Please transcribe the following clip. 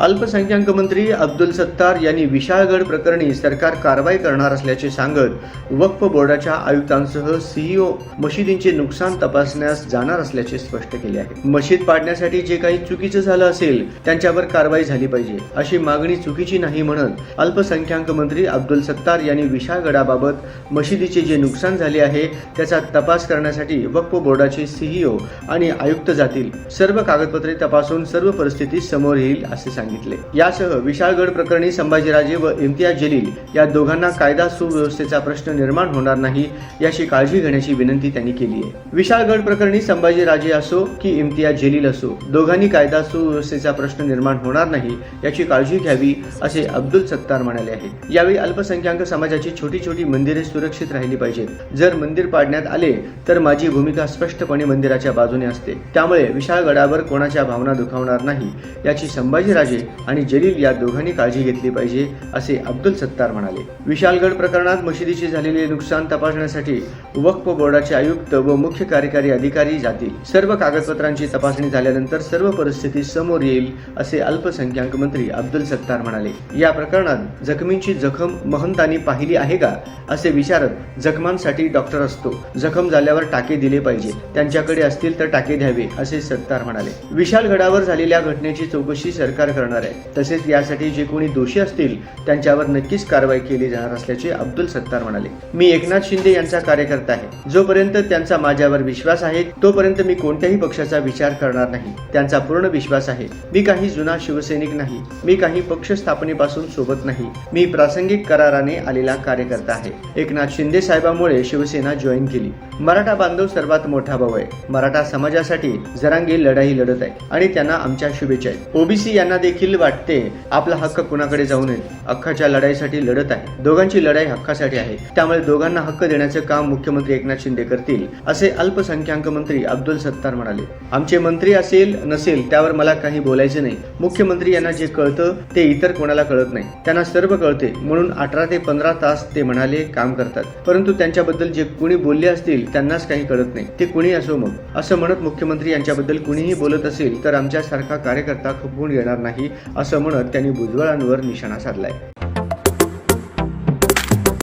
अल्पसंख्याक मंत्री अब्दुल सत्तार यांनी विशाळगड प्रकरणी सरकार कारवाई करणार असल्याचे सांगत वक्फ बोर्डाच्या आयुक्तांसह सीईओ मशिदींचे नुकसान तपासण्यास जाणार असल्याचे स्पष्ट केले आहे. मशीद पाडण्यासाठी जे काही चुकीचं झालं असेल त्यांच्यावर कारवाई झाली पाहिजे अशी मागणी चुकीची नाही म्हणत अल्पसंख्याक मंत्री अब्दुल सत्तार यांनी विशाळगडाबाबत मशिदीचे जे नुकसान झाले आहे त्याचा तपास करण्यासाठी वक्फ बोर्डाचे सीईओ आणि आयुक्त जातील. सर्व कागदपत्रे तपासून सर्व परिस्थिती समोर येईल असे सांगितले. यासह विशाळगड प्रकरणी संभाजीराजे व इम्तियाज जलील या दोघांना कायदा सुव्यवस्थेचा प्रश्न निर्माण होणार नाही याची काळजी घेण्याची विनंती त्यांनी केली आहे. विशाळगड प्रकरणी संभाजीराजे असो की इम्तियाज जलील असो दोघांनी कायदा सुव्यवस्थेचा प्रश्न निर्माण होणार नाही याची काळजी घ्यावी असे अब्दुल सत्तार म्हणाले आहेत. यावेळी अल्पसंख्याक समाजाची छोटी छोटी मंदिरे सुरक्षित राहिली पाहिजेत. जर मंदिर पाडण्यात आले तर माझी भूमिका स्पष्टपणे मंदिराच्या बाजूने असते. त्यामुळे विशाळगडावर कोणाच्या भावना दुखावणार नाही याची संभाजीराजे आणि जलील या दोघांनी काळजी घेतली पाहिजे असे अब्दुल सत्तार म्हणाले. विशालगड प्रकरणात मशिदीचे झालेले नुकसान तपासण्यासाठी वक्फ बोर्डाचे आयुक्त व मुख्य कार्यकारी अधिकारी जातील. सर्व कागदपत्रांची तपासणी झाल्यानंतर सर्व परिस्थिती समोर येईल असे अल्पसंख्याक मंत्री अब्दुल सत्तार म्हणाले. या प्रकरणात जखमींची जखम महंतांनी पाहिली आहे का असे विचारत जखमांसाठी डॉक्टर असतो. जखम झाल्यावर टाके दिले पाहिजे त्यांच्याकडे असतील तर टाके द्यावे असे सत्तार म्हणाले. विशालगडावर झालेल्या घटनेची चौकशी सरकार करणार आहे. तसेच यासाठी जे कोणी दोषी असतील त्यांच्यावर नक्कीच कारवाई केली जाणार असल्याचे अब्दुल सत्तार म्हणाले. मी एकनाथ शिंदे यांचा कार्यकर्ता आहे. जोपर्यंत त्यांचा माझ्यावर विश्वास आहे तोपर्यंत मी कोणत्याही पक्षाचा विचार करणार नाही. त्यांचा पूर्ण विश्वास आहे. मी काही जुना शिवसैनिक नाही. मी काही पक्ष स्थापनेपासून सोबत नाही. मी प्रासंगिक कराराने आलेला कार्यकर्ता आहे. एकनाथ शिंदे साहेबांमुळे शिवसेना जॉईन केली. मराठा बांधव सर्वात मोठा भाऊ आहे. मराठा समाजासाठी जरांगे लढाई लढत आहे आणि त्यांना आमच्या शुभेच्छा आहेत. ओबीसी यांना देखील वाटते. आपला हक्क कुणाकडे जाऊ नये? हक्काच्या लढाईसाठी लढत आहे. दोघांची लढाई हक्कासाठी आहे. त्यामुळे दोघांना हक्क देण्याचं काम मुख्यमंत्री एकनाथ शिंदे करतील असे अल्पसंख्याक मंत्री अब्दुल सत्तार म्हणाले. आमचे मंत्री असेल नसेल त्यावर मला काही बोलायचे नाही. मुख्यमंत्री यांना जे कळतं ते इतर कोणाला कळत नाही. त्यांना सर्व कळते. म्हणून अठरा ते पंधरा तास ते म्हणाले काम करतात. परंतु त्यांच्याबद्दल जे कुणी बोलले असतील त्यांनाच काही कळत नाही. ते कुणी असो मग? असं म्हणत मुख्यमंत्री यांच्याबद्दल कुणीही बोलत असेल तर आमच्यासारखा कार्यकर्ता खपवून येणार नाही असं म्हणत त्यांनी भुजबळांवर निशाणा साधलाय.